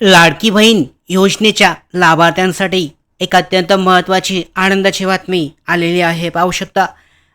लाडकी बहीण योजनेच्या लाभार्थ्यांसाठी एक अत्यंत महत्त्वाची आनंदाची बातमी आलेली आहे. पाहू शकता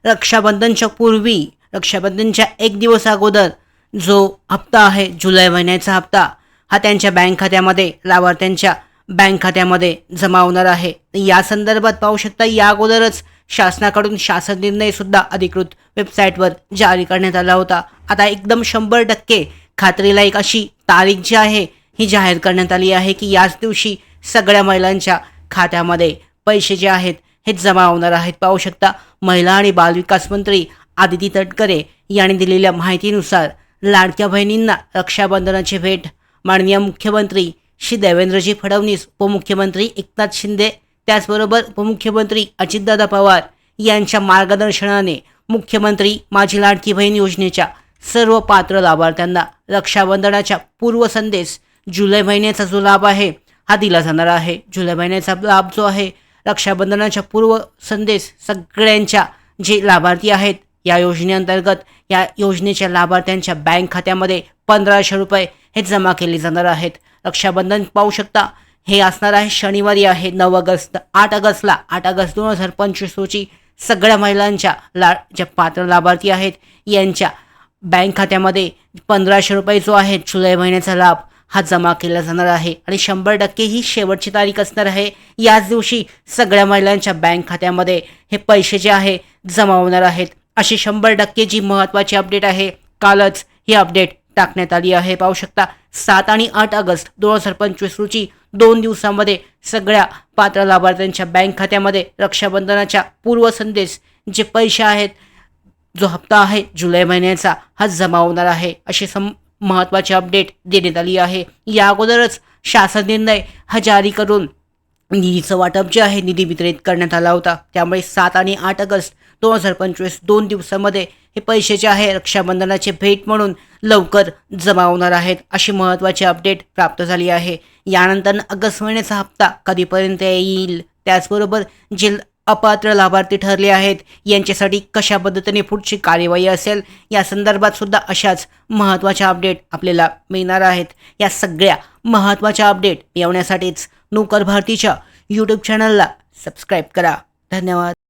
रक्षाबंधनच्या पूर्वी रक्षाबंधनच्या एक दिवस अगोदर जो हप्ता आहे जुलै महिन्याचा हप्ता हा त्यांच्या बँक खात्यामध्ये लाभार्थ्यांच्या बँक खात्यामध्ये जमा होणार आहे. या संदर्भात पाहू शकता या अगोदरच शासनाकडून शासन निर्णय सुद्धा अधिकृत वेबसाईटवर जारी करण्यात आला होता. आता एकदम शंभर टक्के खात्रीला एक अशी तारीख जी आहे ही जाहीर करण्यात आली आहे की याच दिवशी सगळ्या महिलांच्या खात्यामध्ये पैसे जे आहेत हे जमा होणार आहेत. पाहू शकता महिला आणि बालविकास मंत्री आदिती तटकरे यांनी दिलेल्या माहितीनुसार लाडक्या बहिणींना रक्षाबंधनाची भेट माननीय मुख्यमंत्री श्री देवेंद्रजी फडणवीस उपमुख्यमंत्री एकनाथ शिंदे त्याचबरोबर उपमुख्यमंत्री अजितदादा पवार यांच्या मार्गदर्शनाने मुख्यमंत्री माझी लाडकी बहीण योजनेच्या सर्व पात्र लाभार्थ्यांना रक्षाबंधनाच्या पूर्वसंदेश जुलै महिन्याचा जो लाभ आहे हा दिला जाणार आहे. जुलै महिन्याचा लाभ जो आहे रक्षाबंधनाच्या पूर्व संदेश सगळ्यांच्या जे लाभार्थी आहेत या योजनेअंतर्गत या योजनेच्या लाभार्थ्यांच्या बँक खात्यामध्ये पंधराशे रुपये हे जमा केले जाणार आहेत. रक्षाबंधन पाहू शकता हे असणार आहे शनिवारी आहे नऊ ऑगस्ट आठ ऑगस्टला. आठ ऑगस्ट दोन हजार पंचवीस रोजी सगळ्या महिलांच्या ला ज्या पात्र लाभार्थी आहेत यांच्या बँक खात्यामध्ये पंधराशे रुपये जो आहे जुलै महिन्याचा लाभ हा जमा केला जाणार आहे आणि शंभर टक्के ही शेवटची तारीख असणार आहे. याच दिवशी सगळ्या महिलांच्या बँक खात्यामध्ये हे पैसे जे आहे जमा होणार आहेत. अशी शंभर टक्के जी महत्त्वाची अपडेट आहे कालच ही अपडेट टाकण्यात आली आहे. पाहू शकता सात आणि आठ ऑगस्ट दोन हजार पंचवीस रोजी दोन दिवसामध्ये सगळ्या पात्र लाभार्थ्यांच्या बँक खात्यामध्ये रक्षाबंधनाच्या पूर्वसंदेश जे पैसे आहेत जो हप्ता आहे जुलै महिन्याचा हा जमा होणार आहे. अशी सम महत्त्वाची अपडेट देण्यात आली आहे. या अगोदरच शासन निर्णय हा जारी करून निधीचं वाटप जे आहे निधी वितरित करण्यात आला होता. त्यामुळे सात आणि आठ ऑगस्ट दोन हजार पंचवीस दोन दिवसामध्ये हे पैसे जे आहे रक्षाबंधनाचे भेट म्हणून लवकर जमा होणार आहेत अशी महत्त्वाची अपडेट प्राप्त झाली आहे. यानंतर ऑगस्ट महिन्याचा हप्ता कधीपर्यंत येईल? त्याचबरोबर जिल्हा अपात्र लाभार्थी ठरले आहेत. यांच्यासाठी कशा पद्धतीने पुढची कार्यवाही असेल? या संदर्भात सुद्धा अशाच महत्त्वाच्या अपडेट आपल्याला मिळणार आहेत. या सगळ्या महत्त्वाच्या अपडेट येवण्यासाठीच नोकर भारतीच्या यूट्यूब चॅनलला सबस्क्राईब करा. धन्यवाद.